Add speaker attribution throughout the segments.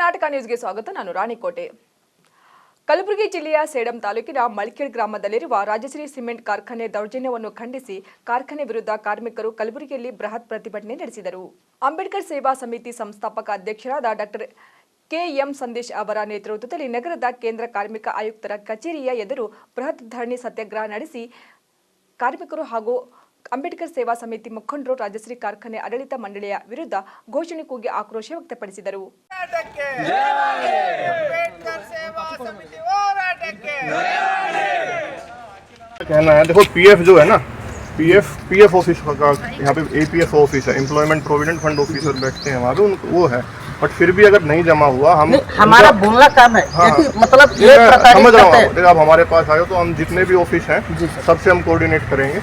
Speaker 1: ಕರ್ನಾಟಕ ನ್ಯೂಸ್ಗೆ ಸ್ವಾಗತ. ನಾನು ರಾಣಿಕೋಟೆ. ಕಲಬುರಗಿ ಜಿಲ್ಲೆಯ ಸೇಡಂ ತಾಲೂಕಿನ ಮಲ್ಕೇಡ್ ಗ್ರಾಮದಲ್ಲಿರುವ ರಾಜಶ್ರೀ ಸಿಮೆಂಟ್ ಕಾರ್ಖಾನೆ ದೌರ್ಜನ್ಯವನ್ನು ಖಂಡಿಸಿ ಕಾರ್ಖಾನೆ ವಿರುದ್ಧ ಕಾರ್ಮಿಕರು ಕಲಬುರಗಿಯಲ್ಲಿ ಬೃಹತ್ ಪ್ರತಿಭಟನೆ ನಡೆಸಿದರು. ಅಂಬೇಡ್ಕರ್ ಸೇವಾ ಸಮಿತಿ ಸಂಸ್ಥಾಪಕ ಅಧ್ಯಕ್ಷರಾದ ಡಾಕ್ಟರ್ ಕೆಎಂ ಸಂದೇಶ್ ಅವರ ನೇತೃತ್ವದಲ್ಲಿ ನಗರದ ಕೇಂದ್ರ ಕಾರ್ಮಿಕ ಆಯುಕ್ತರ ಕಚೇರಿಯ ಎದುರು ಬೃಹತ್ ಧರಣಿ ಸತ್ಯಾಗ್ರಹ ನಡೆಸಿ ಕಾರ್ಮಿಕರು ಹಾಗೂ ಅಂಬೇಡ್ಕರ್ ಸೇವಾ ಸಮಿತಿ ಮುಖಂಡರು ರಾಜಶ್ರೀ ಕಾರ್ಖಾನೆ ಆಡಳಿತ ಮಂಡಳಿಯ ವಿರುದ್ಧ ಘೋಷಣೆ ಕೂಗಿ ಆಕ್ರೋಶ ವ್ಯಕ್ತಪಡಿಸಿದರು
Speaker 2: ಹೋರಾಟಕ್ಕೆ ಅಂಬೇಡ್ಕರ್ ಸೇವಾ ಸಮಿತಿ ಹೋರಾಟಕ್ಕೆ
Speaker 3: कहना है देखो पीएफ जो है ना पीएफ पीएफ ऑफिस का यहाँ पे एपीएफ ऑफिस है एम्प्लॉयमेंट प्रोविडेंट फंड ऑफिसर बैठते हैं वहाँ पे उनको वो है बट फिर भी अगर नहीं जमा हुआ हम
Speaker 4: हमारा बोलना काम है।
Speaker 3: हाँ।
Speaker 4: मतलब
Speaker 3: ये समझ रहा हूँ आप। हमारे पास आए हो तो हम जितने भी ऑफ़िस हैं सबसे हम कोऑर्डिनेट करेंगे।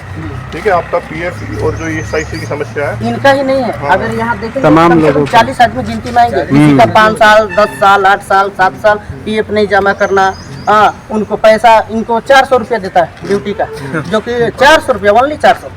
Speaker 3: ठीक है आपका पीएफ और जो ई की समस्या है।
Speaker 4: इनका ही नहीं है।
Speaker 3: हाँ।
Speaker 4: अगर यहाँ देखेंगे
Speaker 3: तमाम लोगों
Speaker 4: चालीस आदमी गिनती में आएँगे। किसी का पाँच साल दस साल आठ साल सात साल पीएफ नहीं जमा करना। हाँ उनको पैसा इनको चार सौ रुपया देता है ड्यूटी का जो कि चार सौ रुपया ओनली चार सौ।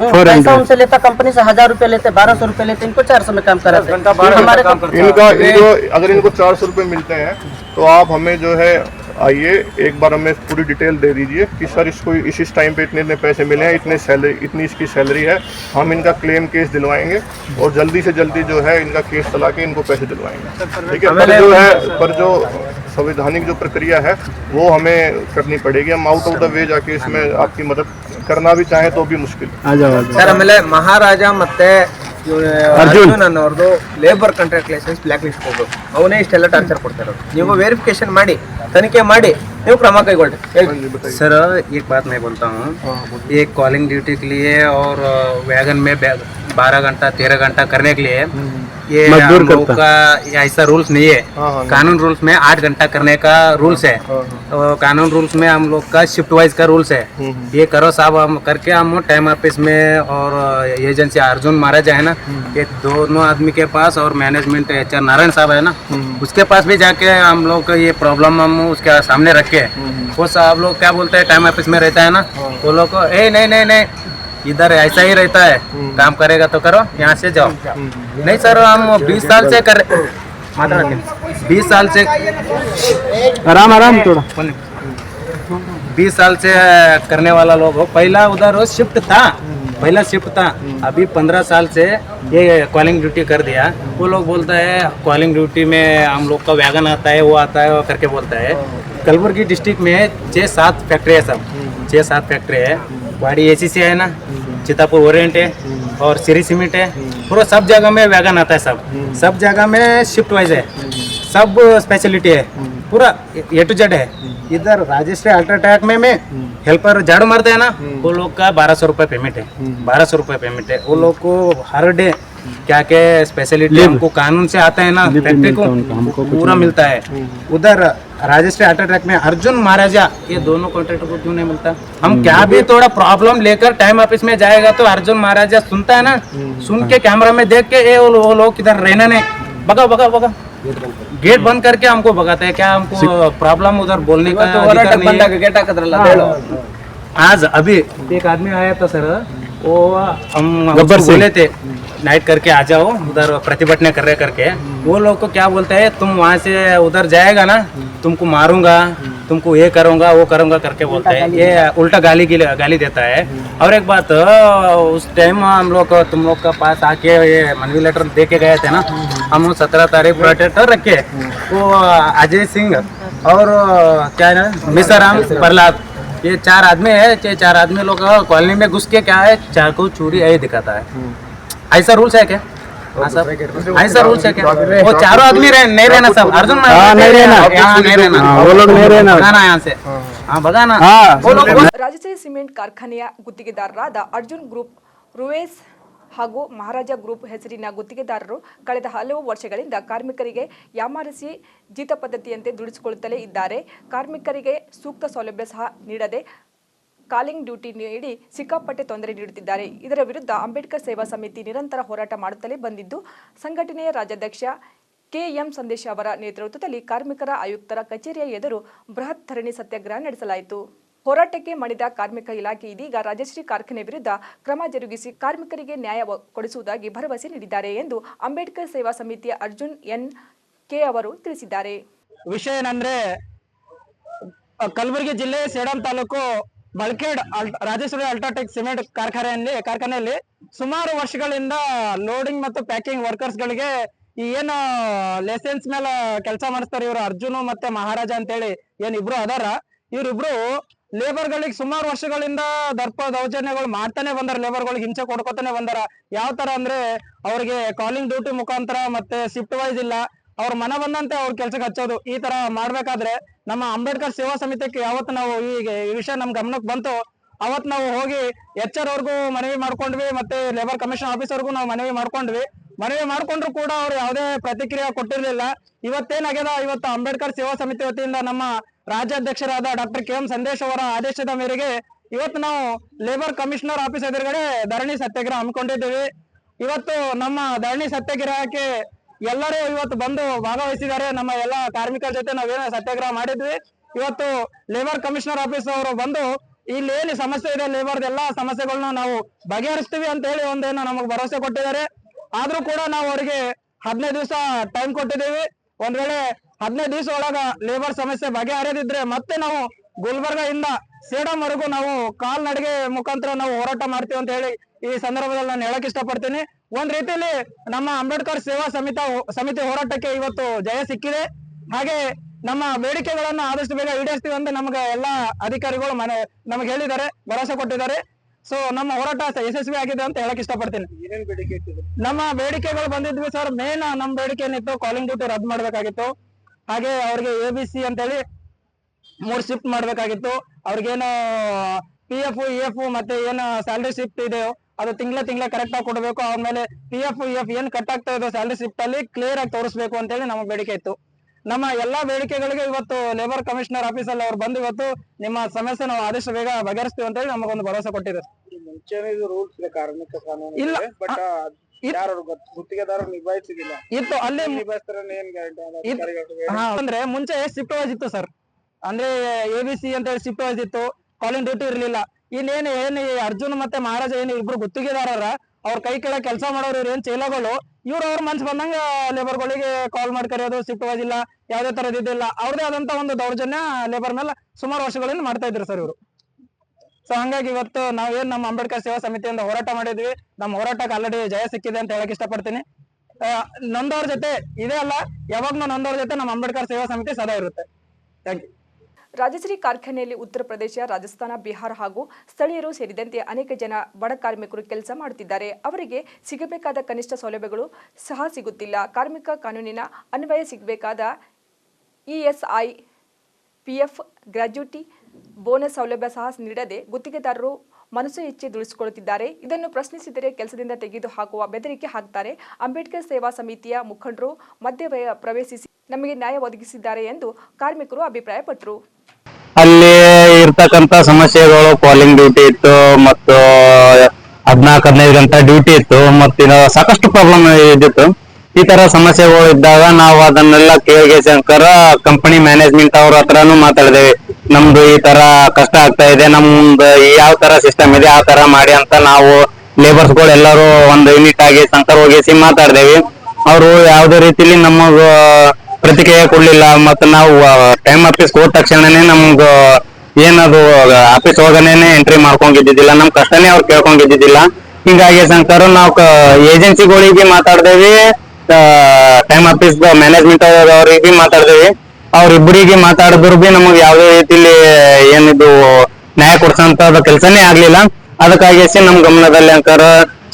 Speaker 4: पैसा उनसे लेता कंपनी से हज़ार रुपया लेते बारह सौ रुपया लेते इनको चार सौ में काम कराते। हमारे
Speaker 3: इनका इनको अगर इनको चार सौ रुपये मिलते हैं तो आप हमें जो है आइए एक बार हमें पूरी डिटेल दे दीजिए कि सर इसको इस इस टाइम पे इतने इतने पैसे मिले हैं इतने सैलरी इतनी इसकी सैलरी है। हम इनका क्लेम केस दिलवाएँगे और जल्दी से जल्दी जो है इनका केस चला के इनको पैसे दिलवाएँगे। ठीक है? पर जो है पर जो संवैधानिक जो प्रक्रिया है वो हमें करनी पड़ेगी। हम आउट ऑफ़ द वे जाके इसमें आपकी मदद करना भी चाहें तो भी मुश्किल
Speaker 2: ಸರ್ ಆಮೇಲೆ ಮಹಾರಾಜ ಮತ್ತೆ ಇವ್ರು Arjun ಅನ್ನೋರ್ದು labour contract licence blacklist ಹೋಗ್ಬೇಕು ಅವನೇ ಇಷ್ಟೆಲ್ಲ ಟಾರ್ಚರ್ ಕೊಡ್ತಾರೆ ನೀವು ವೆರಿಫಿಕೇಶನ್ ಮಾಡಿ ತನಿಖೆ ಮಾಡಿ ನೀವು ಕ್ರಮ ಕೈಗೊಳ್ಳಿ ಹೇಳಿ
Speaker 5: सर एक बात मैं बोलता हूँ ये कॉलिंग ड्यूटी के लिए और वैगन में बारह घंटा तेरह घंटा करने के लिए ये हम लोग का ऐसा रूल्स नहीं है
Speaker 3: हाँ, हाँ,
Speaker 5: कानून रूल्स में आठ घंटा करने का रूल्स है तो कानून रूल्स में हम लोग का शिफ्ट वाइज का रूल्स है ये करो साहब हम करके हम टाइम ऑफिस में और एजेंसी अर्जुन महाराज है ना ये दोनों आदमी के पास और मैनेजमेंट एच आर नारायण साहब है ना उसके पास भी जाके हम लोग का ये प्रॉब्लम हम उसके सामने रख के। वो साहब लोग क्या बोलते हैं टाइम ऑफ़िस में रहता है ना वो लोग को ए नहीं नहीं नहीं इधर ऐसा ही रहता है। काम करेगा तो करो यहाँ से जाओ। नहीं सर हम बीस साल से कर बीस साल से आराम आराम थोड़ा। बीस साल से करने वाला लोग हो। पहला उधर शिफ्ट था। पहला शिफ्ट था। अभी पंद्रह साल से ये कॉलिंग ड्यूटी कर दिया। वो लोग बोलता है कॉलिंग ड्यूटी में हम लोग का वैगन आता है वो आता है वो करके बोलता है। कलबुर्गी डिस्ट्रिक्ट में छः सात फैक्ट्री है सब। छः सात फैक्ट्री है। वाड़ी ए सी है ना? चितापुर ओरिएंट है। और सीरी सीमेंट है। पूरा सब जगह में वैगन आता है सब। सब जगह में शिफ्ट वाइज है। सब स्पेशलिटी है। पूरा ए टू जेड है इधर राजश्री अल्ट्राटेक में में हेल्पर झाड़ू मारते हैं ना वो लोग का बारह सौ रुपये पेमेंट है बारह सौ रुपये पेमेंट है वो लोग को हर डे क्या क्या स्पेशलिटी हमको कानून से आता है ना फैक्ट्री को पूरा मिलता है उधर राजश्री अल्ट्राटेक में अर्जुन महाराजा ये दोनों कॉन्ट्रैक्टर को क्यों नहीं मिलता हम क्या भी थोड़ा प्रॉब्लम लेकर टाइम ऑफ़िस में जाएगा तो अर्जुन महाराजा सुनता है ना सुन के कैमरा में देख के ये वो लोग किधर रहना नहीं बगा बगा भगाओ गेट बंद करके हमको भगाते हैं क्या हमको प्रॉब्लम उधर बोलने का
Speaker 2: ಇವತ್ತು ಹೋರಾಟ
Speaker 5: अधिकार नहीं है।
Speaker 2: ಬಂದಾಗ ಗೇಟ್ ಹಾಕಿದ್ರಲ್ಲ ಅದು ಹೇಳು
Speaker 5: आज अभी एक आदमी आया था सर वो हम उसको बोले थे नाइट करके आ जाओ उधर प्रतिभटना कर रहे करके वो लोग को क्या बोलते हैं तुम वहाँ से उधर जाएगा ना तुमको मारूँगा तुमको ये करूँगा वो करूँगा करके बोलता है। ये उल्टा गाली गिल- गाली देता है। और एक बात उस टाइम हम लोग तुम लोग का पास आके ये मनवी लेटर दे के गए थे ना हम सत्रह तारीख प्रोटेक्टर रखे। वो अजय सिंह और क्या है ना मिसराम प्रहलाद। ये चार आदमी है ये चार आदमी लोग कॉलोनी में घुस के क्या है चाकू चूरी यही दिखाता है। ऐसा रूल्स है क्या? हाँ सर ऐसा रूल्स है क्या वो चारों आदमी रह, नहीं रहना सब अर्जुन हाँ नहीं रहना यहाँ नहीं रहना वो लोग नहीं रहना भगाना यहाँ से हाँ भगाना वो लोग
Speaker 1: ರಾಜಶ್ರೀ ಸಿಮೆಂಟ್ ಕಾರ್ಖಾನೆಯ ಗುತ್ತಿಗೆದಾರರಾದ ಅರ್ಜುನ್ ಗ್ರೂಪ್ ರುವೇಸ್ ಹಾಗೂ ಮಹಾರಾಜ ಗ್ರೂಪ್ ಹೆಸರಿನ ಗುತ್ತಿಗೆದಾರರು ಕಳೆದ ಹಲವು ವರ್ಷಗಳಿಂದ ಕಾರ್ಮಿಕರಿಗೆ ಯಾಮಾರಿಸಿ ಜೀತ ಪದ್ಧತಿಯಂತೆ ದುಡಿಸಿಕೊಳ್ಳುತ್ತಲೇ ಇದ್ದಾರೆ ಕಾರ್ಮಿಕರಿಗೆ ಸೂಕ್ತ ಸೌಲಭ್ಯ ಸಹ ನೀಡದೆ ಕಾಲಿಂಗ್ ಡ್ಯೂಟಿ ನೀಡಿ ಸಿಕ್ಕಾಪಟ್ಟೆ ತೊಂದರೆ ನೀಡುತ್ತಿದ್ದಾರೆ. ಇದರ ವಿರುದ್ಧ ಅಂಬೇಡ್ಕರ್ ಸೇವಾ ಸಮಿತಿ ನಿರಂತರ ಹೋರಾಟ ಮಾಡುತ್ತಲೇ ಬಂದಿದ್ದು, ಸಂಘಟನೆಯ ರಾಜ್ಯಾಧ್ಯಕ್ಷ ಕೆಎಂ ಸಂದೇಶ್ ಅವರ ನೇತೃತ್ವದಲ್ಲಿ ಕಾರ್ಮಿಕರ ಆಯುಕ್ತರ ಕಚೇರಿಯ ಎದುರು ಬೃಹತ್ ಧರಣಿ ಸತ್ಯಾಗ್ರಹ ನಡೆಸಲಾಯಿತು. ಹೋರಾಟಕ್ಕೆ ಮಣಿದ ಕಾರ್ಮಿಕ ಇಲಾಖೆ ಇದೀಗ ರಾಜಶ್ರೀ ಕಾರ್ಖಾನೆ ವಿರುದ್ಧ ಕ್ರಮ ಜರುಗಿಸಿ ಕಾರ್ಮಿಕರಿಗೆ ನ್ಯಾಯ ಕೊಡಿಸುವುದಾಗಿ ಭರವಸೆ ನೀಡಿದ್ದಾರೆ ಎಂದು ಅಂಬೇಡ್ಕರ್ ಸೇವಾ ಸಮಿತಿಯ ಅರ್ಜುನ್ ಎನ್. ಕೆ. ಅವರು ತಿಳಿಸಿದ್ದಾರೆ.
Speaker 6: ವಿಷಯ ಏನಂದ್ರೆ, ಕಲಬುರಗಿ ಜಿಲ್ಲೆ ಸೇಡಂ ತಾಲೂಕು ಬಳ್ಕೇಡ್ ಅಲ್- ರಾಜೇಶ್ವರಿ ಅಲ್ಟ್ರಾಟೆಕ್ ಸಿಮೆಂಟ್ ಕಾರ್ಖಾನೆಯಲ್ಲಿ ಕಾರ್ಖಾನೆಯಲ್ಲಿ ಸುಮಾರು ವರ್ಷಗಳಿಂದ ಲೋಡಿಂಗ್ ಮತ್ತು ಪ್ಯಾಕಿಂಗ್ ವರ್ಕರ್ಸ್ ಗಳಿಗೆ ಈ ಏನು ಲೈಸೆನ್ಸ್ ಮೇಲೆ ಕೆಲಸ ಮಾಡಿಸ್ತಾರೆ ಇವರು ಅರ್ಜುನ್ ಮತ್ತೆ ಮಹಾರಾಜ ಅಂತೇಳಿ ಏನ್ ಇಬ್ರು ಅದಾರ. ಇವ್ರಿಬ್ರು ಲೇಬರ್ ಗಳಿಗೆ ಸುಮಾರು ವರ್ಷಗಳಿಂದ ದರ್ಪ ದೌರ್ಜನ್ಯಗಳು ಮಾಡ್ತಾನೆ ಬಂದಾರ ಲೇಬರ್ ಗಳಿಗೆ ಹಿಂಸೆ ಕೊಡ್ಕೊತಾನೆ ಬಂದಾರ. ಯಾವ ತರ ಅಂದ್ರೆ ಅವ್ರಿಗೆ ಕಾಲಿಂಗ್ ಡ್ಯೂಟಿ ಮುಖಾಂತರ ಮತ್ತೆ ಶಿಫ್ಟ್ ವೈಸ್ ಇಲ್ಲ. ಅವ್ರ ಮನ ಬಂದಂತೆ ಅವ್ರ ಕೆಲ್ಸಕ್ಕೆ ಹಚ್ಚೋದು. ಈ ತರ ಮಾಡ್ಬೇಕಾದ್ರೆ ನಮ್ಮ ಅಂಬೇಡ್ಕರ್ ಸೇವಾ ಸಮಿತಿಗೆ ಯಾವತ್ತು ನಾವು ಈ ವಿಷಯ ನಮ್ ಗಮನಕ್ಕೆ ಬಂತು ಅವತ್ ನಾವು ಹೋಗಿ ಎಚ್ ಆರ್ ಅವ್ರಿಗೂ ಮನವಿ ಮಾಡ್ಕೊಂಡ್ವಿ, ಮತ್ತೆ ಲೇಬರ್ ಕಮಿಷನ್ ಆಫೀಸರ್ಗೂ ನಾವು ಮನವಿ ಮಾಡ್ಕೊಂಡ್ವಿ. ಮನವಿ ಮಾಡ್ಕೊಂಡ್ರು ಕೂಡ ಅವ್ರು ಯಾವುದೇ ಪ್ರತಿಕ್ರಿಯೆ ಕೊಟ್ಟಿರಲಿಲ್ಲ. ಇವತ್ತೇನಾಗ್ಯದ? ಇವತ್ತು ಅಂಬೇಡ್ಕರ್ ಸೇವಾ ಸಮಿತಿ ವತಿಯಿಂದ ನಮ್ಮ ರಾಜ್ಯಾಧ್ಯಕ್ಷರಾದ ಡಾಕ್ಟರ್ ಕೆ ಎಂ ಸಂದೇಶ್ ಅವರ ಆದೇಶದ ಮೇರೆಗೆ ಇವತ್ತು ನಾವು ಲೇಬರ್ ಕಮಿಷನರ್ ಆಫೀಸ್ ಎದುರುಗಡೆ ಧರಣಿ ಸತ್ಯಾಗ್ರಹ ಹಮ್ಮಿಕೊಂಡಿದ್ದೀವಿ. ಇವತ್ತು ನಮ್ಮ ಧರಣಿ ಸತ್ಯಾಗ್ರಹಕ್ಕೆ ಎಲ್ಲರೂ ಇವತ್ತು ಬಂದು ಭಾಗವಹಿಸಿದ್ದಾರೆ. ನಮ್ಮ ಎಲ್ಲ ಕಾರ್ಮಿಕರ ಜೊತೆ ನಾವೇನೋ ಸತ್ಯಾಗ್ರಹ ಮಾಡಿದ್ವಿ. ಇವತ್ತು ಲೇಬರ್ ಕಮಿಷನರ್ ಆಫೀಸ್ ಅವರು ಬಂದು ಇಲ್ಲಿ ಏನು ಸಮಸ್ಯೆ ಇದೆ ಲೇಬರ್ ಎಲ್ಲಾ ಸಮಸ್ಯೆಗಳನ್ನ ನಾವು ಬಗೆಹರಿಸ್ತೀವಿ ಅಂತ ಹೇಳಿ ಒಂದೇನೋ ನಮಗೆ ಭರವಸೆ ಕೊಟ್ಟಿದ್ದಾರೆ. ಆದ್ರೂ ಕೂಡ ನಾವು ಅವರಿಗೆ ಹದಿನೈದು ದಿವಸ ಟೈಮ್ ಕೊಟ್ಟಿದ್ದೀವಿ. ಒಂದ್ ವೇಳೆ ಹದಿನೈದು ದಿವಸ ಒಳಗ ಲೇಬರ್ ಸಮಸ್ಯೆ ಬಗೆಹರಿದಿದ್ರೆ ಮತ್ತೆ ನಾವು ಗುಲ್ಬರ್ಗ ಇಂದ ಸೇಡಂವರೆಗೂ ನಾವು ಕಾಲ್ನಡಿಗೆ ಮುಖಾಂತರ ನಾವು ಹೋರಾಟ ಮಾಡ್ತೀವಿ ಅಂತ ಹೇಳಿ ಈ ಸಂದರ್ಭದಲ್ಲಿ ನಾನು ಹೇಳಕ್ ಇಷ್ಟಪಡ್ತೀನಿ. ಒಂದ್ ರೀತಿಯಲ್ಲಿ ನಮ್ಮ ಅಂಬೇಡ್ಕರ್ ಸೇವಾ ಸಮಿತಿ ಸಮಿತಿ ಹೋರಾಟಕ್ಕೆ ಇವತ್ತು ಜಯ ಸಿಕ್ಕಿದೆ. ಹಾಗೆ ನಮ್ಮ ಬೇಡಿಕೆಗಳನ್ನ ಆದಷ್ಟು ಬೇಗ ಈಡೇರಿಸ್ತೀವಿ ಅಂತ ನಮ್ಗೆ ಎಲ್ಲಾ ಅಧಿಕಾರಿಗಳು ಮನೆ ನಮಗೆ ಹೇಳಿದ್ದಾರೆ ಭರವಸೆ ಕೊಟ್ಟಿದ್ದಾರೆ. ಸೊ ನಮ್ಮ ಹೋರಾಟ ಯಶಸ್ವಿ ಆಗಿದೆ ಅಂತ ಹೇಳಕ್ ಇಷ್ಟಪಡ್ತೀನಿ. ನಮ್ಮ ಬೇಡಿಕೆಗಳು ಬಂದಿದ್ವಿ ಸರ್. ಮೇನ್ ನಮ್ಮ ಬೇಡಿಕೆ ಏನಿತ್ತು ಕಾಲಿಂಗ್ ಡ್ಯೂಟಿ ರದ್ದು ಮಾಡ್ಬೇಕಾಗಿತ್ತು. ಹಾಗೆ ಅವ್ರಿಗೆ ಎ ಬಿ ಸಿ ಅಂತೇಳಿ ಮೂರ್ ಶಿಫ್ಟ್ ಮಾಡ್ಬೇಕಾಗಿತ್ತು. ಅವ್ರಿಗೇನು ಪಿ ಎಫ್ ಇ ಎಫ್ ಮತ್ತೆ ಏನು ಸ್ಯಾಲ್ರಿ ಶಿಫ್ಟ್ ಇದೆಯೋ ಅದು ತಿಂಗಳ ತಿಂಗಳ ಕರೆಕ್ಟ್ ಆಗಿ ಕೊಡಬೇಕು. ಆಮೇಲೆ ಪಿ ಎಫ್ ಎಫ್ ಏನ್ ಕಟ್ ಆಗ್ತಾ ಇದೆ ಸ್ಯಾಲ್ರಿ ಸ್ಲಿಪ್ ಅಲ್ಲಿ ಕ್ಲಿಯರ್ ಆಗಿ ತೋರಿಸಬೇಕು ಅಂತ ಹೇಳಿ ನಮ್ಮ ಬೇಡಿಕೆ ಇತ್ತು. ನಮ್ಮ ಎಲ್ಲಾ ಬೇಡಿಕೆಗಳಿಗೆ ಇವತ್ತು ಲೇಬರ್ ಕಮಿಷನರ್ ಆಫೀಸ್ ಅಲ್ಲಿ ಅವ್ರು ಬಂದು ಇವತ್ತು ನಿಮ್ಮ ಸಮಸ್ಯೆ ನಾವು ಆದಷ್ಟು ಬೇಗ ಬಗೆಹರಿಸ್ತೀವಿ ಅಂತೇಳಿ ನಮಗೊಂದು ಭರವಸೆ ಕೊಟ್ಟಿದ್ದಾರೆ ಇಲ್ಲ, ಇತ್ತು ಅಲ್ಲಿ ಅಂದ್ರೆ ಮುಂಚೆ ಶಿಫ್ಟ್ ವೈಸ್ ಇತ್ತು ಸರ್ ಅಂದ್ರೆ ಎ ಬಿ ಸಿ ಅಂತ ಹೇಳಿ ಶಿಫ್ಟ್ ವೈಸ್ ಇತ್ತು. ಕಾಲಿಂಗ್ ಡ್ಯೂಟಿ ಇರ್ಲಿಲ್ಲ. ಇನ್ನೇನು ಏನ್ ಅರ್ಜುನ್ ಮತ್ತೆ ಮಹಾರಾಜ ಏನು ಇಬ್ರು ಗುತ್ತಿಗೆದಾರರ, ಅವ್ರ ಕೈ ಕೆಳ ಕೆಲಸ ಮಾಡೋರು ಇವ್ರ ಏನ್ ಚೀಲಗಳು, ಇವ್ರು ಅವ್ರ ಮನ್ಸ್ ಬಂದಂಗ ಲೇಬರ್ಗಳಿಗೆ ಕಾಲ್ ಮಾಡಿ ಕರೆಯೋದು ಇಲ್ಲ ಯಾವ್ದೇ ತರದ್ ಇದಿಲ್ಲ. ಅವ್ರದೇ ಆದಂತ ಒಂದು ದೌರ್ಜನ್ಯ ಲೇಬರ್ ಮೇಲೆ ಸುಮಾರು ವರ್ಷಗಳಿಂದ ಮಾಡ್ತಾ ಇದ್ರು ಸರ್ ಇವರು. ಸೊ ಹಂಗಾಗಿ ಇವತ್ತು ನಾವೇನ್ ನಮ್ಮ ಅಂಬೇಡ್ಕರ್ ಸೇವಾ ಸಮಿತಿಯಿಂದ ಹೋರಾಟ ಮಾಡಿದ್ವಿ. ನಮ್ಮ ಹೋರಾಟಕ್ಕೆ ಆಲ್ರೆಡಿ ಜಯ ಸಿಕ್ಕಿದೆ ಅಂತ ಹೇಳಕ್ ಇಷ್ಟಪಡ್ತೀನಿ. ಪಡ್ತೀನಿ ನೊಂದವ್ರ ಜೊತೆ ಇದೇ ಅಲ್ಲ, ಯಾವಾಗ್ಲೂ ನೊಂದವ್ರ ಜೊತೆ ನಮ್ಮ ಅಂಬೇಡ್ಕರ್ ಸೇವಾ ಸಮಿತಿ ಸದಾ ಇರುತ್ತೆ. ಥ್ಯಾಂಕ್ ಯು
Speaker 1: ರಾಜಶ್ರೀ ಕಾರ್ಖಾನೆಯಲ್ಲಿ ಉತ್ತರ ಪ್ರದೇಶ, ರಾಜಸ್ಥಾನ, ಬಿಹಾರ ಹಾಗೂ ಸ್ಥಳೀಯರು ಸೇರಿದಂತೆ ಅನೇಕ ಜನ ಬಡ ಕಾರ್ಮಿಕರು ಕೆಲಸ ಮಾಡುತ್ತಿದ್ದಾರೆ. ಅವರಿಗೆ ಸಿಗಬೇಕಾದ ಕನಿಷ್ಠ ಸೌಲಭ್ಯಗಳು ಸಹ ಸಿಗುತ್ತಿಲ್ಲ. ಕಾರ್ಮಿಕ ಕಾನೂನಿನ ಅನ್ವಯ ಸಿಗಬೇಕಾದ ಇಎಸ್ಐ ಪಿಎಫ್ ಗ್ರಾಜ್ಯುಟಿ, ಬೋನಸ್ ಸೌಲಭ್ಯ ಸಹ ನೀಡದೆ ಗುತ್ತಿಗೆದಾರರು ಮನಸ್ಸು ಹೆಚ್ಚಿ ದುಡಿಸಿಕೊಳ್ಳುತ್ತಿದ್ದಾರೆ. ಇದನ್ನು ಪ್ರಶ್ನಿಸಿದರೆ ಕೆಲಸದಿಂದ ತೆಗೆದು ಹಾಕುವ ಬೆದರಿಕೆ ಹಾಕ್ತಾರೆ. ಅಂಬೇಡ್ಕರ್ ಸೇವಾ ಸಮಿತಿಯ ಮುಖಂಡರು ಮಧ್ಯ ಪ್ರವೇಶಿಸಿ ನಮಗೆ ನ್ಯಾಯ ಒದಗಿಸಿದ್ದಾರೆ ಎಂದು ಕಾರ್ಮಿಕರು ಅಭಿಪ್ರಾಯಪಟ್ಟರು.
Speaker 7: ಅಲ್ಲಿ ಇರ್ತಕ್ಕಂತ ಸಮಸ್ಯೆಗಳು ಕಾಲಿಂಗ್ ಡ್ಯೂಟಿ ಇತ್ತು, ಮತ್ತು ಹದಿನಾಲ್ಕು, ಹದಿನೈದು ಗಂಟೆ ಡ್ಯೂಟಿ ಇತ್ತು, ಮತ್ತು ಸಾಕಷ್ಟು ಪ್ರಾಬ್ಲಮ್ ಇದ್ದಿತ್ತು. ಈ ತರ ಸಮಸ್ಯೆಗಳು ಇದ್ದಾಗ ನಾವು ಅದನ್ನೆಲ್ಲ ಕೇಳಿಗೆ ಶಂಕರ ಕಂಪನಿ ಮ್ಯಾನೇಜ್ಮೆಂಟ್ ಅವ್ರ ಹತ್ರನೂ ಮಾತಾಡಿದೇವೆ. ನಮ್ದು ಈ ತರ ಕಷ್ಟ ಆಗ್ತಾ ಇದೆ ನಮ್ದು ಯಾವ ತರ ಸಿಸ್ಟಮ್ ಇದೆ, ಆ ತರ ಮಾಡಿ ಅಂತ ನಾವು ಲೇಬರ್ಸ್ಗಳು ಎಲ್ಲರೂ ಒಂದು ಯೂನಿಟ್ ಆಗಿ ಶಂಕರ್ ಹೋಗಿಸಿ ಮಾತಾಡಿದೇವಿ. ಅವರು ಯಾವುದೇ ರೀತಿಲಿ ನಮಗ ಪ್ರತಿಕ್ರಿಯೆ ಕೊಡ್ಲಿಲ್ಲ ಮತ್ತ ನಾವು ಟೈಮ್ ಆಫೀಸ್ ಕೊಟ್ಟ ತಕ್ಷಣನೇ ನಮ್ಗ, ಏನದು ಆಫೀಸ್ ಹೋಗನೇನೆ ಎಂಟ್ರಿ ಮಾಡ್ಕೊಂಡಿದ್ದಿಲ್ಲ ನಮ್ ಕಷ್ಟನೇ ಅವ್ರು ಕೇಳ್ಕೊಂಡಿದ್ದಿಲ್ಲ ಹಿಂಗಾಗಿ ಸಂಕರ್ ನಾವು ಏಜೆನ್ಸಿಗಳಿಗೆ ಮಾತಾಡ್ದೇವಿ ಟೈಮ್ ಆಫೀಸ್ ಮ್ಯಾನೇಜ್ಮೆಂಟ್ ಅವ್ರಿಗೆ ಮಾತಾಡ್ದೇವಿ. ಅವ್ರಿಬ್ಬರಿಗೆ ಮಾತಾಡಿದ್ರು ಬಿ ನಮಗ್ ಯಾವ್ದೇ ರೀತಿಲಿ ಏನಿದು ನ್ಯಾಯ ಕೊಡ್ಸಂತ ಕೆಲಸನೇ ಆಗ್ಲಿಲ್ಲ. ಅದಕ್ಕಾಗಿ ನಮ್ ಗಮನದಲ್ಲಿ ಅಂಕರ್,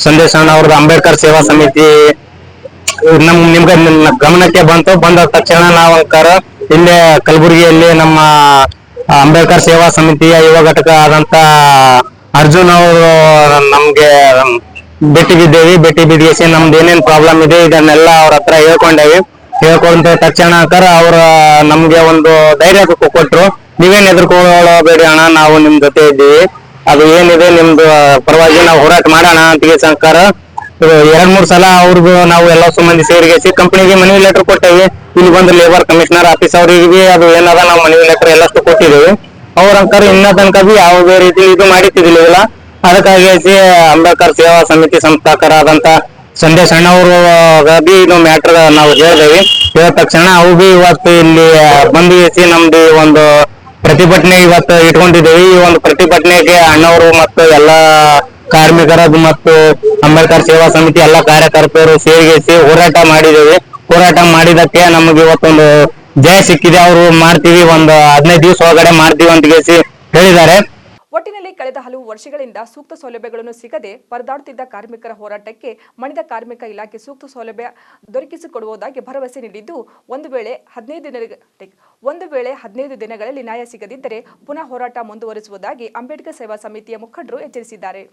Speaker 7: ಸಂದೇಶ ಅವ್ರದ್ದು ಅಂಬೇಡ್ಕರ್ ಸೇವಾ ಸಮಿತಿ ನಮ್ ನಿಮ್ಗ ನಿಮ್ ಗಮನಕ್ಕೆ ಬಂತು. ಬಂದ ತಕ್ಷಣ ನಾವು ಅಂಕರ್ ಇಲ್ಲೇ ಕಲಬುರಗಿಯಲ್ಲಿ ನಮ್ಮ ಅಂಬೇಡ್ಕರ್ ಸೇವಾ ಸಮಿತಿಯ ಯುವ ಘಟಕ ಆದಂತ ಅರ್ಜುನ್ ಅವರು ನಮ್ಗೆ ಭೇಟಿ ಬಿದ್ದೇವಿ. ಭೇಟಿ ಬಿದ್ದೇಸಿ ನಮ್ದು ಏನೇನ್ ಪ್ರಾಬ್ಲಮ್ ಇದೆ ಇದನ್ನೆಲ್ಲ ಅವ್ರ ಹತ್ರ ಹೇಳ್ಕೊಂಡೇವಿ. ಹೇಳ್ಕೊಂಡ ತಕ್ಷಣ ಅವ್ರ ನಮ್ಗೆ ಒಂದು ಧೈರ್ಯ ಕೊಟ್ರು. ನೀವೇನ್ ಎದುರ್ಕೊಳ್ಳಬೇಡಿ ಅಣ್ಣ, ನಾವು ನಿಮ್ ಜೊತೆ ಇದ್ದೀವಿ. ಅದು ಏನಿದೆ ನಿಮ್ದು ಪರವಾಗಿ ನಾವು ಹೋರಾಟ ಮಾಡೋಣ ಅಂತ ಸಂಕಾರ ಎರಡ್ ಮೂರ್ ಸಲ ಅವ್ರಿಗೂ ನಾವು ಎಲ್ಲ ಸಂಬಂಧಿ ಸೇರಿಗೆಸಿ ಕಂಪನಿಗೆ ಮನವಿ ಲೆಟರ್ ಕೊಟ್ಟೇವಿ. ಇಲ್ಲಿ ಬಂದು ಲೇಬರ್ ಕಮಿಷನರ್ ಆಫೀಸ್ ಅವರಿಗೆ ಅದು ಏನದ ನಾವು ಮನವಿ ಲೆಟರ್ ಎಲ್ಲಷ್ಟು ಕೊಟ್ಟಿದ್ದೇವೆ ಅವ್ರ ಅಂಕರ್ ಇನ್ನ ತನಕ ಬಿ ಯಾವುದೇ ರೀತಿ ಇದು ಮಾಡಿತಿದಿಲ್ಲ ಅದಕ್ಕಾಗಿ ಅಂಬೇಡ್ಕರ್ ಸೇವಾ ಸಮಿತಿ ಸಂಸ್ಥಾಕರಾದಂತ ಸಂದೇಶ್ ಬಿ ಇದು ಮ್ಯಾಟರ್ ನಾವು ಹೇಳಿದೇವಿ. ಹೇಳಿದ ತಕ್ಷಣ ಅವು ಬಿ ಇವತ್ತು ಇಲ್ಲಿ ಬಂದು ಎಸಿ ನಮ್ದು ಒಂದು ಪ್ರತಿಭಟನೆ ಇವತ್ತು ಇಟ್ಕೊಂಡಿದ್ದೇವೆ. ಈ ಒಂದು ಪ್ರತಿಭಟನೆಗೆ ಅಣ್ಣವರು ಮತ್ತು ಎಲ್ಲಾ ಕಾರ್ಮಿಕರದ್ದು ಮತ್ತು ಅಂಬೇಡ್ಕರ್ ಸೇವಾ ಸಮಿತಿ ಎಲ್ಲ ಕಾರ್ಯಕರ್ತರು ಸೇರಿಸಿ ಹೋರಾಟ ಮಾಡಿದ್ದೇವೆ. ಹೋರಾಟ ಮಾಡಿದಕ್ಕೆ ನಮಗೆ ಇವತ್ತೊಂದು ಜಯ ಸಿಕ್ಕಿದೆ. ಅವರು ಮಾಡ್ತೀವಿ, ಒಂದು ಹದಿನೈದು ದಿವಸ ಒಳಗಡೆ ಮಾಡ್ತೀವಿ ಅಂತ ಹೇಳಿದ್ದಾರೆ.
Speaker 1: ಒಟ್ಟಿನಲ್ಲಿ ಕಳೆದ ಹಲವು ವರ್ಷಗಳಿಂದ ಸೂಕ್ತ ಸೌಲಭ್ಯಗಳನ್ನು ಸಿಗದೆ ಪರದಾಡುತ್ತಿದ್ದ ಕಾರ್ಮಿಕರ ಹೋರಾಟಕ್ಕೆ ಮಣಿದ ಕಾರ್ಮಿಕ ಇಲಾಖೆ ಸೂಕ್ತ ಸೌಲಭ್ಯ ದೊರಕಿಸಿಕೊಡುವುದಾಗಿ ಭರವಸೆ ನೀಡಿದ್ದು, ಒಂದು ವೇಳೆ ಹದಿನೈದು ದಿನ ಒಂದು ವೇಳೆ ಹದಿನೈದು ದಿನಗಳಲ್ಲಿ ನ್ಯಾಯ ಸಿಗದಿದ್ದರೆ ಪುನಃ ಹೋರಾಟ ಮುಂದುವರಿಸುವುದಾಗಿ ಅಂಬೇಡ್ಕರ್ ಸೇವಾ ಸಮಿತಿಯ ಮುಖಂಡರು ಎಚ್ಚರಿಸಿದ್ದಾರೆ.